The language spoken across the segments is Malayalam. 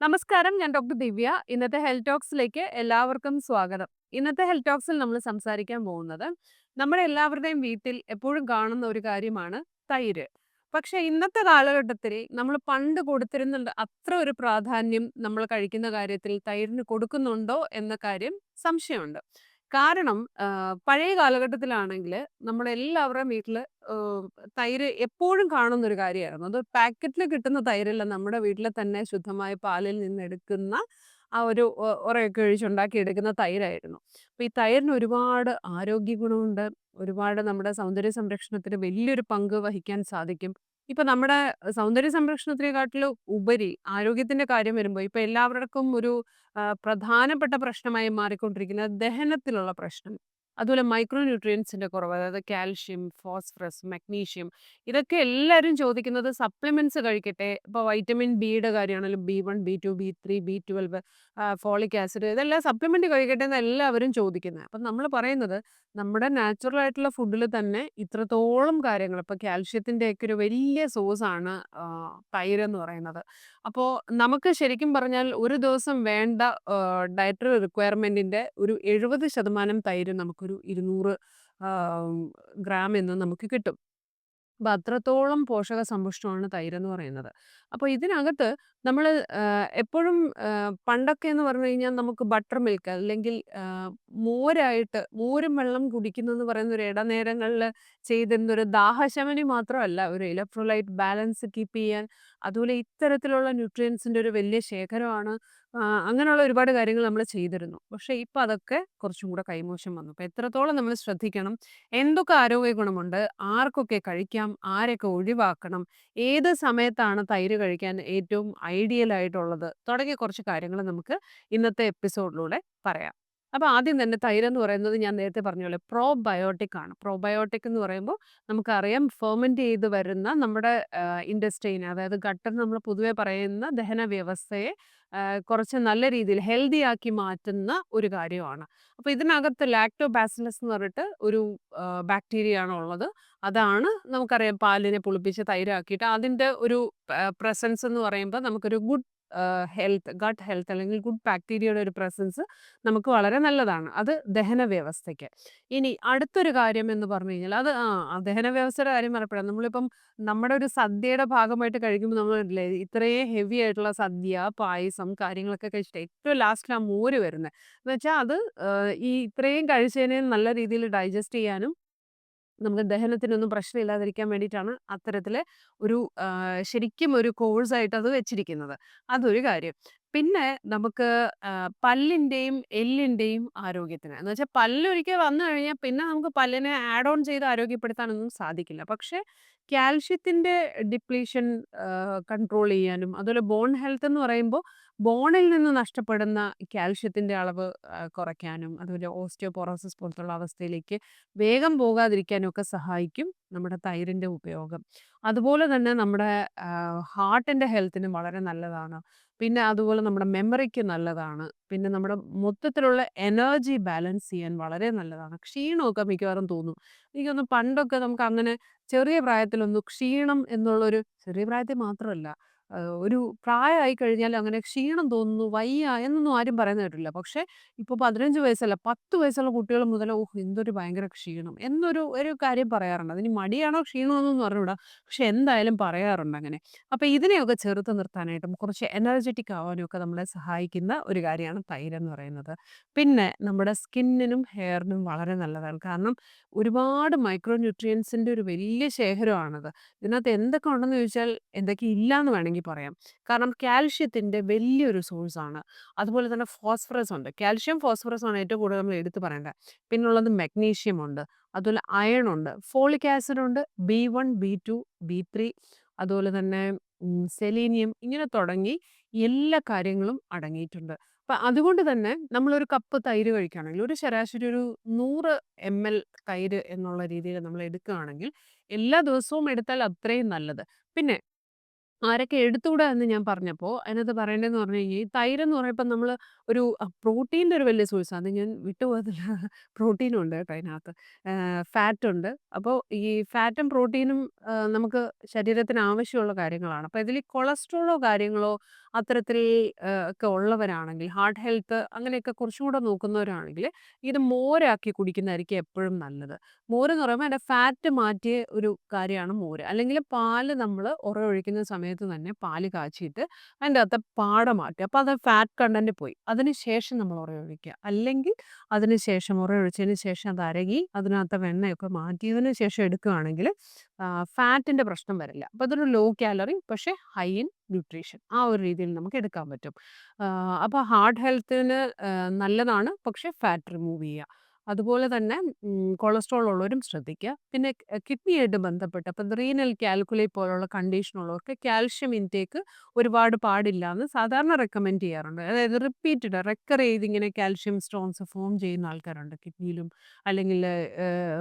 നമസ്കാരം ഞാൻ ഡോക്ടർ ദിവ്യ. ഇന്നത്തെ ഹെൽത്ത് ടോക്സിലേക്ക് എല്ലാവർക്കും സ്വാഗതം. ഇന്നത്തെ ഹെൽത്ത് ടോക്സിൽ നമ്മൾ സംസാരിക്കാൻ പോകുന്നത് നമ്മുടെ എല്ലാവരുടെയും വീട്ടിൽ എപ്പോഴും കാണുന്ന ഒരു കാര്യമാണ് തൈര്. പക്ഷെ ഇന്നത്തെ കാലഘട്ടത്തിൽ നമ്മൾ പണ്ട് കൊടുത്തിരുന്ന അത്ര ഒരു പ്രാധാന്യം നമ്മൾ കഴിക്കുന്ന കാര്യത്തിൽ തൈരിന് കൊടുക്കുന്നുണ്ടോ എന്ന കാര്യം സംശയമുണ്ട്. കാരണം പഴയ കാലഘട്ടത്തിലാണെങ്കിൽ നമ്മളെല്ലാവരുടെയും വീട്ടിൽ തൈര് എപ്പോഴും കാണുന്ന ഒരു കാര്യമായിരുന്നു. അത് പാക്കറ്റിൽ കിട്ടുന്ന തൈരല്ല നമ്മുടെ വീട്ടിലെ തന്നെ ശുദ്ധമായ പാലിൽ നിന്നെടുക്കുന്ന ആ ഒരു ഉറയൊക്കെ ഒഴിച്ചുണ്ടാക്കി എടുക്കുന്ന തൈരായിരുന്നു. അപ്പൊ ഈ തൈരിന് ഒരുപാട് ആരോഗ്യ ഗുണമുണ്ട്. ഒരുപാട് നമ്മുടെ സൗന്ദര്യ സംരക്ഷണത്തിന് വലിയൊരു പങ്ക് വഹിക്കാൻ സാധിക്കും. ഇപ്പൊ നമ്മുടെ സൗന്ദര്യ സംരക്ഷണത്തിനെക്കാട്ടിലും ഉപരി ആരോഗ്യത്തിന്റെ കാര്യം വരുമ്പോൾ ഇപ്പൊ എല്ലാവർക്കും ഒരു പ്രധാനപ്പെട്ട പ്രശ്നമായി മാറിക്കൊണ്ടിരിക്കുന്നത് ദഹനത്തിലുള്ള പ്രശ്നം. അതുപോലെ മൈക്രോ ന്യൂട്രിയൻസിന്റെ കുറവ് അതായത് കാൽഷ്യം, ഫോസ്ഫറസ്, മഗ്നീഷ്യം ഇതൊക്കെ എല്ലാവരും ചോദിക്കുന്നത് സപ്ലിമെന്റ്സ് കഴിക്കട്ടെ. ഇപ്പോൾ വൈറ്റമിൻ ബിയുടെ കാര്യമാണെങ്കിലും B one, B two, B three, B twelve, folic acid ഇതെല്ലാം സപ്ലിമെന്റ് കഴിക്കട്ടെ എന്ന് എല്ലാവരും ചോദിക്കുന്നത്. അപ്പം നമ്മൾ പറയുന്നത് നമ്മുടെ നാച്ചുറൽ ആയിട്ടുള്ള ഫുഡിൽ തന്നെ ഇത്രത്തോളം കാര്യങ്ങൾ ഇപ്പോൾ കാൽഷ്യത്തിന്റെയൊക്കെ ഒരു വലിയ സോഴ്സാണ് തൈര് എന്ന് പറയുന്നത്. അപ്പോൾ നമുക്ക് ശരിക്കും പറഞ്ഞാൽ ഒരു ദിവസം വേണ്ട ഡയറ്ററി റിക്വയർമെന്റിന്റെ ഒരു 70% തൈര് നമുക്കൊരു 200 ഗ്രാം എന്ന് നമുക്ക് കിട്ടും. അപ്പം അത്രത്തോളം പോഷക സമ്പുഷ്ടമാണ് എന്ന് പറയുന്നത്. അപ്പോൾ ഇതിനകത്ത് നമ്മൾ എപ്പോഴും പണ്ടൊക്കെ എന്ന് പറഞ്ഞു കഴിഞ്ഞാൽ നമുക്ക് ബട്ടർ മിൽക്ക് അല്ലെങ്കിൽ മോരായിട്ട് മോരും വെള്ളം കുടിക്കുന്നതെന്ന് പറയുന്ന ഒരു ഇടനേരങ്ങളിൽ ചെയ്തിരുന്ന ഒരു ദാഹശമനി മാത്രമല്ല ഒരു ഇലക്ട്രോലൈറ്റ് ബാലൻസ് കീപ്പ് ചെയ്യാൻ അതുപോലെ ഇത്തരത്തിലുള്ള ന്യൂട്രിയൻസിന്റെ ഒരു വലിയ ശേഖരമാണ്. അങ്ങനെയുള്ള ഒരുപാട് കാര്യങ്ങൾ നമ്മൾ ചെയ്തിരുന്നു. പക്ഷേ ഇപ്പം അതൊക്കെ കുറച്ചും കൂടെ കൈമോശം വന്നു. അപ്പം എത്രത്തോളം നമ്മൾ ശ്രദ്ധിക്കണം? എന്തൊക്കെ ആരോഗ്യ ഗുണമുണ്ട്? ആർക്കൊക്കെ കഴിക്കാം? ആരെയൊക്കെ ഒഴിവാക്കണം? ഏത് സമയത്താണ് തൈര് കഴിക്കാൻ ഏറ്റവും ഐഡിയൽ ആയിട്ടുള്ളത്? തുടങ്ങിയ കുറച്ച് കാര്യങ്ങൾ നമുക്ക് ഇന്നത്തെ എപ്പിസോഡിലൂടെ പറയാം. അപ്പൊ ആദ്യം തന്നെ തൈര് എന്ന് പറയുന്നത് ഞാൻ നേരത്തെ പറഞ്ഞ പോലെ പ്രോബയോട്ടിക് ആണ്. പ്രോബയോട്ടിക് എന്ന് പറയുമ്പോൾ നമുക്കറിയാം ഫെർമെന്റ് ചെയ്ത് വരുന്ന നമ്മുടെ ഇൻഡസ്ട്രീനെ അതായത് ഗട്ടർ നമ്മൾ പൊതുവെ പറയുന്ന ദഹന വ്യവസ്ഥയെ കുറച്ച് നല്ല രീതിയിൽ ഹെൽത്തി ആക്കി മാറ്റുന്ന ഒരു കാര്യമാണ്. അപ്പോൾ ഇതിനകത്ത് ലാക്ടോബാസിലസ് എന്ന് പറഞ്ഞിട്ട് ഒരു ബാക്ടീരിയ ആണ് ഉള്ളത്. അതാണ് നമുക്കറിയാം പാലിനെ പുളിപ്പിച്ച് തൈരാക്കിയിട്ട് അതിന്റെ ഒരു പ്രസൻസ് എന്ന് പറയുമ്പോൾ നമുക്കൊരു ഗുഡ് ഹെൽത്ത് ഗട്ട് ഹെൽത്ത് അല്ലെങ്കിൽ ഗുഡ് ബാക്ടീരിയയുടെ ഒരു പ്രസൻസ് നമുക്ക് വളരെ നല്ലതാണ്. അത് ദഹന വ്യവസ്ഥയ്ക്ക്. ഇനി അടുത്തൊരു കാര്യം എന്ന് പറഞ്ഞു കഴിഞ്ഞാൽ അത് ആ ദഹന വ്യവസ്ഥയുടെ കാര്യം പറയപ്പെടാം നമ്മളിപ്പം നമ്മുടെ ഒരു സദ്യയുടെ ഭാഗമായിട്ട് കഴിക്കുമ്പോൾ നമ്മൾ ഇത്രയും ഹെവി ആയിട്ടുള്ള സദ്യ, പായസം കാര്യങ്ങളൊക്കെ കഴിച്ചിട്ട് ഏറ്റവും ലാസ്റ്റിൽ ആ മോര് വരുന്നത്. എന്ന് വെച്ചാൽ അത് ഈ ഇത്രയും കഴിച്ചതിനെ നല്ല രീതിയിൽ ഡൈജസ്റ്റ് ചെയ്യാനും നമുക്ക് ദഹനത്തിനൊന്നും പ്രശ്നമില്ലാതിരിക്കാൻ വേണ്ടിയിട്ടാണ് അത്തരത്തിൽ ഒരു ശരിക്കും ഒരു കോഴ്സായിട്ട് അത് വെച്ചിരിക്കുന്നത്. അതൊരു കാര്യം. പിന്നെ നമുക്ക് പല്ലിന്റെയും എല്ലിന്റെയും ആരോഗ്യത്തിന് എന്ന് വെച്ചാൽ പല്ലൊരിക്കൽ വന്നു കഴിഞ്ഞാൽ പിന്നെ നമുക്ക് പല്ലിനെ ആഡ് ഓൺ ചെയ്ത് ആരോഗ്യപ്പെടുത്താനൊന്നും സാധിക്കില്ല. പക്ഷേ കാൽഷ്യത്തിന്റെ ഡിപ്ലീഷൻ കൺട്രോൾ ചെയ്യാനും അതുപോലെ ബോൺ ഹെൽത്ത് എന്ന് പറയുമ്പോൾ ബോണിൽ നിന്ന് നഷ്ടപ്പെടുന്ന കാൽഷ്യത്തിന്റെ അളവ് കുറയ്ക്കാനും അതുപോലെ ഓസ്റ്റിയോപോറോസിസ് പോലത്തുള്ള അവസ്ഥയിലേക്ക് വേഗം പോകാതിരിക്കാനും ഒക്കെ സഹായിക്കും നമ്മുടെ തൈരിന്റെ ഉപയോഗം. അതുപോലെ തന്നെ നമ്മുടെ ഹാർട്ടിന്റെ ഹെൽത്തിനും വളരെ നല്ലതാണ്. പിന്നെ അതുപോലെ നമ്മുടെ മെമ്മറിക്ക് നല്ലതാണ്. പിന്നെ നമ്മുടെ മൊത്തത്തിലുള്ള എനർജി ബാലൻസ് ചെയ്യാൻ വളരെ നല്ലതാണ്. ക്ഷീണമൊക്കെ മിക്കവാറും തോന്നും. എനിക്കൊന്ന് പണ്ടൊക്കെ നമുക്ക് അങ്ങനെ ചെറിയ പ്രായത്തിലൊന്നും ക്ഷീണം എന്നുള്ളൊരു ചെറിയ പ്രായത്തിൽ മാത്രമല്ല ഒരു പ്രായമായി കഴിഞ്ഞാൽ അങ്ങനെ ക്ഷീണം തോന്നുന്നു, വയ്യ എന്നൊന്നും ആരും പറയുന്ന കേട്ടില്ല പക്ഷേ ഇപ്പൊ 15 വയസ്സല്ല 10 വയസ്സുള്ള കുട്ടികൾ മുതൽ ഓഹ്! എന്തൊരു ഭയങ്കര ക്ഷീണം എന്നൊരു ഒരു കാര്യം പറയാറുണ്ട്. അതിന് മടിയാണോ ക്ഷീണമാണോന്നൊന്നും അറിഞ്ഞൂടാ. പക്ഷെ എന്തായാലും പറയാറുണ്ട് അങ്ങനെ. അപ്പൊ ഇതിനെയൊക്കെ ചെറുത്ത് നിർത്താനായിട്ടും കുറച്ച് എനർജറ്റിക് ആവാനും ഒക്കെ നമ്മളെ സഹായിക്കുന്ന ഒരു കാര്യമാണ് തൈര് എന്ന് പറയുന്നത്. പിന്നെ നമ്മുടെ സ്കിന്നിനും ഹെയറിനും വളരെ നല്ലതാണ്. കാരണം ഒരുപാട് മൈക്രോ ന്യൂട്രിയൻസിന്റെ ഒരു വലിയ ശേഖരമാണത്. ഇതിനകത്ത് എന്തൊക്കെ ഉണ്ടെന്ന് ചോദിച്ചാൽ എന്തൊക്കെ ഇല്ലാന്ന് വേണമെങ്കിൽ പറയാം. കാരണം കാൽഷ്യത്തിന്റെ വലിയൊരു സോഴ്സാണ്. അതുപോലെ തന്നെ ഫോസ്ഫറസ് ഉണ്ട്. കാൽഷ്യം, ഫോസ്ഫറസ് ആണ് ഏറ്റവും കൂടുതൽ നമ്മൾ എടുത്ത് പറയേണ്ടത്. പിന്നുള്ളത് മഗ്നീഷ്യം ഉണ്ട്. അതുപോലെ അയൺ ഉണ്ട്. ഫോളിക് ആസിഡ് ഉണ്ട്. B one, B two, B three അതുപോലെ തന്നെ സെലീനിയം ഇങ്ങനെ തുടങ്ങി എല്ലാ കാര്യങ്ങളും അടങ്ങിയിട്ടുണ്ട്. അപ്പം അതുകൊണ്ട് തന്നെ നമ്മളൊരു കപ്പ് തൈര് കഴിക്കുകയാണെങ്കിൽ ഒരു ശരാശരി ഒരു നൂറ് എം എൽ തൈര് എന്നുള്ള രീതിയിൽ നമ്മൾ എടുക്കുകയാണെങ്കിൽ എല്ലാ ദിവസവും എടുത്താൽ അത്രയും നല്ലത്. പിന്നെ ആരൊക്കെ എടുത്തുകൂടാ എന്ന് ഞാൻ പറഞ്ഞപ്പോൾ അതിനകത്ത് പറയേണ്ടതെന്ന് പറഞ്ഞു കഴിഞ്ഞാൽ ഈ എന്ന് പറയുമ്പോൾ നമ്മൾ ഒരു പ്രോട്ടീന്റെ ഒരു വലിയ സോഴ്സ് അത് ഞാൻ വിട്ടുപോകത്തില്ല. പ്രോട്ടീനും ഉണ്ട് കേട്ടോ അതിനകത്ത്. ഫാറ്റ് ഉണ്ട്. അപ്പോൾ ഈ ഫാറ്റും പ്രോട്ടീനും നമുക്ക് ശരീരത്തിന് ആവശ്യമുള്ള കാര്യങ്ങളാണ്. അപ്പോൾ ഇതിൽ കൊളസ്ട്രോളോ കാര്യങ്ങളോ അത്തരത്തിൽ ഒക്കെ ഉള്ളവരാണെങ്കിൽ ഹാർട്ട് ഹെൽത്ത് അങ്ങനെയൊക്കെ കുറച്ചും കൂടെ നോക്കുന്നവരാണെങ്കിൽ ഇത് മോരാക്കി കുടിക്കുന്നതായിരിക്കും എപ്പോഴും നല്ലത്. മോര് എന്ന് പറയുമ്പോൾ അതിന്റെ ഫാറ്റ് മാറ്റിയ ഒരു കാര്യമാണ് മോര്. അല്ലെങ്കിൽ പാൽ നമ്മൾ ഉറയൊഴിക്കുന്ന സമയത്ത് തന്നെ പാൽ കാച്ചിയിട്ട് അതിന്റെ അകത്തെ പാട മാറ്റുക. അപ്പോൾ അത് ഫാറ്റ് കണ്ടന്റ് പോയി. അതിന് ശേഷം നമ്മൾ ഉറയൊഴിക്കുക. അല്ലെങ്കിൽ അതിന് ശേഷം ഉറയൊഴിച്ചതിന് ശേഷം അത് അരകി അതിനകത്തെ വെണ്ണയൊക്കെ മാറ്റിയതിന് ശേഷം എടുക്കുകയാണെങ്കിൽ ഫാറ്റിന്റെ പ്രശ്നം വരില്ല. അപ്പോൾ അതൊരു ലോ കാലറി പക്ഷേ ഹൈ ഇൻ ന്യൂട്രീഷൻ ആ ഒരു രീതിയിൽ നമുക്ക് എടുക്കാൻ പറ്റും. അപ്പോൾ ഹാർട്ട് ഹെൽത്തിന് നല്ലതാണ്. പക്ഷേ ഫാറ്റ് റിമൂവ് ചെയ്യുക. അതുപോലെ തന്നെ കൊളസ്ട്രോൾ ഉള്ളവരും ശ്രദ്ധിക്കുക. പിന്നെ കിഡ്നി കിഡ്നിയായിട്ട് ബന്ധപ്പെട്ട് അപ്പം റീനൽ കാൽക്കുലേ പോലുള്ള കണ്ടീഷൻ ഉള്ളവർക്ക് കാൽഷ്യം ഇൻടേക്ക് ഒരുപാട് പാടില്ല എന്ന് സാധാരണ റെക്കമെൻഡ് ചെയ്യാറുണ്ട്. അതായത് റിപ്പീറ്റഡ് റെക്കർ ചെയ്ത് ഇങ്ങനെ കാൽഷ്യം സ്റ്റോൺസ് ഫോം ചെയ്യുന്ന ആൾക്കാരുണ്ട് കിഡ്നിയിലും അല്ലെങ്കിൽ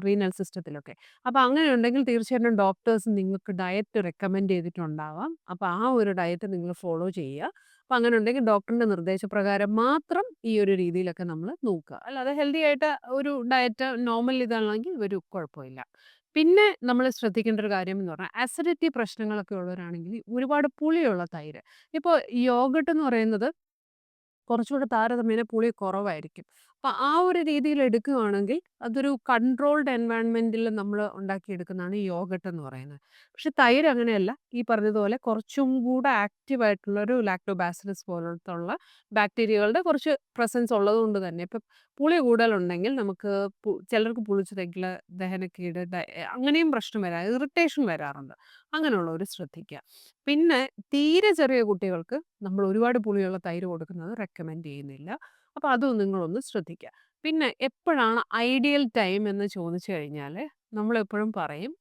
റീനൽ സിസ്റ്റത്തിലൊക്കെ. അപ്പോൾ അങ്ങനെയുണ്ടെങ്കിൽ തീർച്ചയായിട്ടും ഡോക്ടേഴ്സ് നിങ്ങൾക്ക് ഡയറ്റ് റെക്കമെൻഡ് ചെയ്തിട്ടുണ്ടാവാം. അപ്പോൾ ആ ഒരു ഡയറ്റ് നിങ്ങൾ ഫോളോ ചെയ്യുക. അപ്പോൾ അങ്ങനെ ഉണ്ടെങ്കിൽ ഡോക്ടറിന്റെ നിർദ്ദേശപ്രകാരം മാത്രം ഈ ഒരു രീതിയിലൊക്കെ നമ്മൾ നോക്കുക. അല്ലാതെ ഹെൽത്തി ആയിട്ട് ഒരു ഡയറ്റ് നോർമൽ ഇതാണെങ്കിൽ ഒരു കുഴപ്പമില്ല. പിന്നെ നമ്മൾ ശ്രദ്ധിക്കേണ്ട ഒരു കാര്യം എന്ന് പറഞ്ഞാൽ അസിഡിറ്റി പ്രശ്നങ്ങളൊക്കെ ഉള്ളവരാണെങ്കിൽ ഒരുപാട് പുളിയുള്ള തൈര്. ഇപ്പോൾ യോഗട്ട് എന്ന് പറയുന്നത് കുറച്ചുകൂടെ താരതമ്യേന പുളി കുറവായിരിക്കും. അപ്പോൾ ആ ഒരു രീതിയിൽ എടുക്കുകയാണെങ്കിൽ അതൊരു കൺട്രോൾഡ് എൻവയൺമെന്റിൽ നമ്മൾ ഉണ്ടാക്കിയെടുക്കുന്നതാണ് ഈ യോഗട്ട് എന്ന് പറയുന്നത്. പക്ഷെ തൈര് അങ്ങനെയല്ല. ഈ പറഞ്ഞതുപോലെ കുറച്ചും കൂടെ ആക്റ്റീവ് ആയിട്ടുള്ള ഒരു ലാക്ടോബാസിലസ് പോലത്തുള്ള ബാക്ടീരിയകളുടെ കുറച്ച് പ്രസൻസ് ഉള്ളത് കൊണ്ട് തന്നെ ഇപ്പം പുളി കൂടുതലുണ്ടെങ്കിൽ നമുക്ക് ചിലർക്ക് പുളിച്ചതെങ്കിൽ ദഹനക്കേട് അങ്ങനെയും പ്രശ്നം വരാം. ഇറിറ്റേഷൻ വരാറുണ്ട്. അങ്ങനെയുള്ളവർ ശ്രദ്ധിക്കുക. പിന്നെ തീരെ ചെറിയ കുട്ടികൾക്ക് നമ്മൾ ഒരുപാട് പുളിയുള്ള തൈര് കൊടുക്കുന്നത് റെക്കമെൻഡ് ചെയ്യുന്നില്ല. അപ്പോൾ അതും നിങ്ങളൊന്ന് ശ്രദ്ധിക്കുക. പിന്നെ എപ്പോഴാണ് ഐഡിയൽ ടൈം എന്ന് ചോദിച്ചു കഴിഞ്ഞാൽ നമ്മളെപ്പോഴും പറയും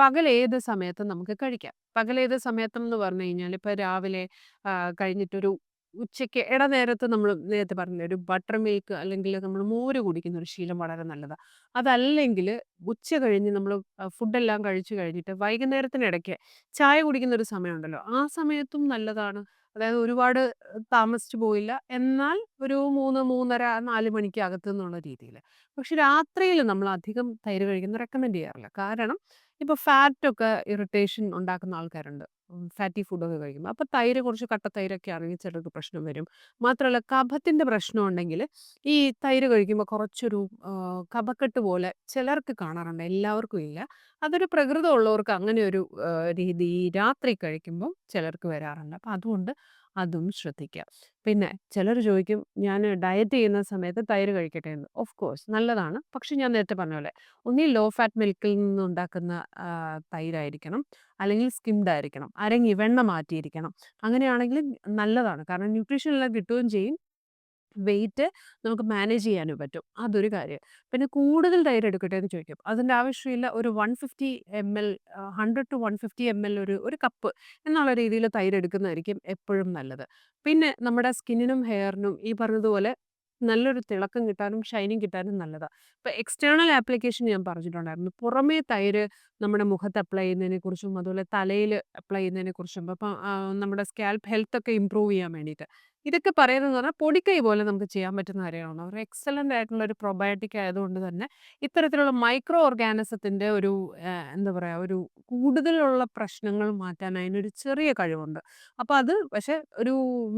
പകൽ ഏത് സമയത്തും നമുക്ക് കഴിക്കാം. പകൽ ഏത് സമയത്തും എന്ന് പറഞ്ഞു കഴിഞ്ഞാൽ ഇപ്പോൾ രാവിലെ കഴിഞ്ഞിട്ടൊരു ഉച്ചയ്ക്ക് ഇടനേരത്ത് നമ്മൾ നേരത്തെ പറഞ്ഞ ഒരു ബട്ടർ മിൽക്ക് അല്ലെങ്കിൽ നമ്മൾ മോര് കുടിക്കുന്ന ഒരു ശീലം വളരെ നല്ലതാണ്. അതല്ലെങ്കിൽ ഉച്ച കഴിഞ്ഞ് നമ്മൾ ഫുഡെല്ലാം കഴിച്ചു കഴിഞ്ഞിട്ട് വൈകുന്നേരത്തിനിടയ്ക്ക് ചായ കുടിക്കുന്ന ഒരു സമയമുണ്ടല്ലോ ആ സമയത്തും നല്ലതാണ്. അതായത് ഒരുപാട് താമസിച്ചു പോയില്ല. എന്നാൽ ഒരു 3, 3:30, 4 മണിക്ക് അകത്ത് എന്നുള്ള രീതിയിൽ. പക്ഷെ രാത്രിയിൽ നമ്മൾ അധികം തൈര് കഴിക്കുന്നത് റെക്കമെൻഡ് ചെയ്യാറില്ല. കാരണം ഇപ്പോൾ ഫാറ്റൊക്കെ ഇറിറ്റേഷൻ ഉണ്ടാക്കുന്ന ആൾക്കാരുണ്ട്. ഫാറ്റി ഫുഡൊക്കെ കഴിക്കുമ്പോൾ. അപ്പോൾ തൈര് കുറച്ച് കട്ട തൈരൊക്കെ ആണെങ്കിൽ ചിലർക്ക് പ്രശ്നം വരും. മാത്രമല്ല കഫത്തിന്റെ പ്രശ്നം ഉണ്ടെങ്കിൽ ഈ തൈര് കഴിക്കുമ്പോൾ കുറച്ചൊരു കഫക്കെട്ട് പോലെ ചിലർക്ക് കാണാറുണ്ട്. എല്ലാവർക്കും ഇല്ല. അതൊരു പ്രകൃതമുള്ളവർക്ക് അങ്ങനെ ഒരു രീതി രാത്രി കഴിക്കുമ്പോൾ ചിലർക്ക് വരാറുണ്ട്. അപ്പോൾ അതുകൊണ്ട് അതും ശ്രദ്ധിക്കുക. പിന്നെ ചിലർ ചോദിക്കും ഞാൻ ഡയറ്റ് ചെയ്യുന്ന സമയത്ത് തൈര് കഴിക്കട്ടെ എന്ന്. ഓഫ് കോഴ്സ് നല്ലതാണ്. പക്ഷെ ഞാൻ നേരത്തെ പറഞ്ഞ പോലെ ഒന്നി ലോ ഫാറ്റ് മിൽക്കിൽ നിന്നുണ്ടാക്കുന്ന തൈരായിരിക്കണം. അല്ലെങ്കിൽ സ്കിംഡ് ആയിരിക്കണം. അരങ്ങി വെണ്ണ മാറ്റിയിരിക്കണം. അങ്ങനെയാണെങ്കിൽ നല്ലതാണ്. കാരണം ന്യൂട്രീഷൻ എല്ലാം കിട്ടുകയും ചെയ്യും. വെയിറ്റ് നമുക്ക് മാനേജ് ചെയ്യാനും പറ്റും. അതൊരു കാര്യം. പിന്നെ കൂടുതൽ തൈര് എടുക്കട്ടെ എന്ന് ചോദിക്കും. അതിന്റെ ആവശ്യമില്ല. ഒരു one fifty M L hundred to one fifty M L ഒരു ഒരു കപ്പ് എന്നുള്ള രീതിയിൽ തൈര് എടുക്കുന്നതായിരിക്കും എപ്പോഴും നല്ലത്. പിന്നെ നമ്മുടെ സ്കിന്നിനും ഹെയറിനും ഈ പറഞ്ഞതുപോലെ നല്ലൊരു തിളക്കം കിട്ടാനും ഷൈനിങ് കിട്ടാനും നല്ലതാണ് ഇപ്പം എക്സ്റ്റേണൽ ആപ്ലിക്കേഷൻ ഞാൻ പറഞ്ഞിട്ടുണ്ടായിരുന്നു. പുറമേ തൈര് നമ്മുടെ മുഖത്ത് അപ്ലൈ ചെയ്യുന്നതിനെ കുറിച്ചും അതുപോലെ തലയിൽ അപ്ലൈ ചെയ്യുന്നതിനെക്കുറിച്ചും അപ്പം ഇപ്പം നമ്മുടെ സ്കാൽപ്പ് ഹെൽത്ത് ഒക്കെ ഇംപ്രൂവ് ചെയ്യാൻ വേണ്ടിയിട്ട്. ഇതൊക്കെ പറയുന്നതെന്ന് പറഞ്ഞാൽ പൊടിക്കൈ പോലെ നമുക്ക് ചെയ്യാൻ പറ്റുന്ന കാര്യമാണ്. ഒരു എക്സലന്റ് ആയിട്ടുള്ള ഒരു പ്രൊബയോട്ടിക് ആയതുകൊണ്ട് തന്നെ ഇത്തരത്തിലുള്ള മൈക്രോ ഓർഗാനിസത്തിന്റെ ഒരു എന്താ പറയുക ഒരു കൂടുതലുള്ള പ്രശ്നങ്ങൾ മാറ്റാൻ അതിനൊരു ചെറിയ കഴിവുണ്ട്. അപ്പോൾ അത് പക്ഷേ ഒരു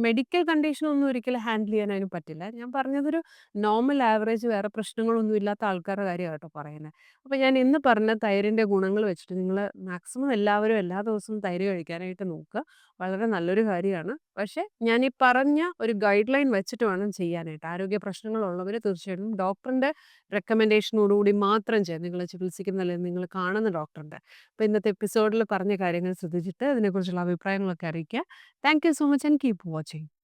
മെഡിക്കൽ കണ്ടീഷൻ ഒന്നും ഒരിക്കലും ഹാൻഡിൽ ചെയ്യാൻ അതിന് പറ്റില്ല. ഞാൻ പറഞ്ഞതൊരു നോർമൽ ആവറേജ് വേറെ പ്രശ്നങ്ങളൊന്നും ഇല്ലാത്ത ആൾക്കാരുടെ കാര്യമാണ് കേട്ടോ പറയുന്നത്. അപ്പോൾ ഞാൻ ഇന്ന് പറഞ്ഞ തൈരിന്റെ ഗുണങ്ങൾ വെച്ചിട്ട് നിങ്ങൾ മാക്സിമം എല്ലാവരും എല്ലാ ദിവസവും തൈര് കഴിക്കാനായിട്ട് നോക്കുക. വളരെ നല്ലൊരു കാര്യമാണ്. പക്ഷേ ഞാൻ ഈ പറഞ്ഞ ഒരു ഗൈഡ് ലൈൻ വെച്ചിട്ട് വേണം ചെയ്യാനായിട്ട്. ആരോഗ്യ പ്രശ്നങ്ങളുള്ളവർ തീർച്ചയായിട്ടും ഡോക്ടറിന്റെ റെക്കമെൻഡേഷനോടുകൂടി മാത്രം ചെയ്യാം നിങ്ങൾ ചികിത്സിക്കുന്ന അല്ലെങ്കിൽ നിങ്ങൾ കാണുന്ന ഡോക്ടറിന്റെ. അപ്പോൾ ഇന്നത്തെ എപ്പിസോഡിൽ പറഞ്ഞ കാര്യങ്ങൾ ശ്രദ്ധിച്ചിട്ട് അതിനെക്കുറിച്ചുള്ള അഭിപ്രായങ്ങളൊക്കെ അറിയിക്കുക. Thank you so much and keep watching.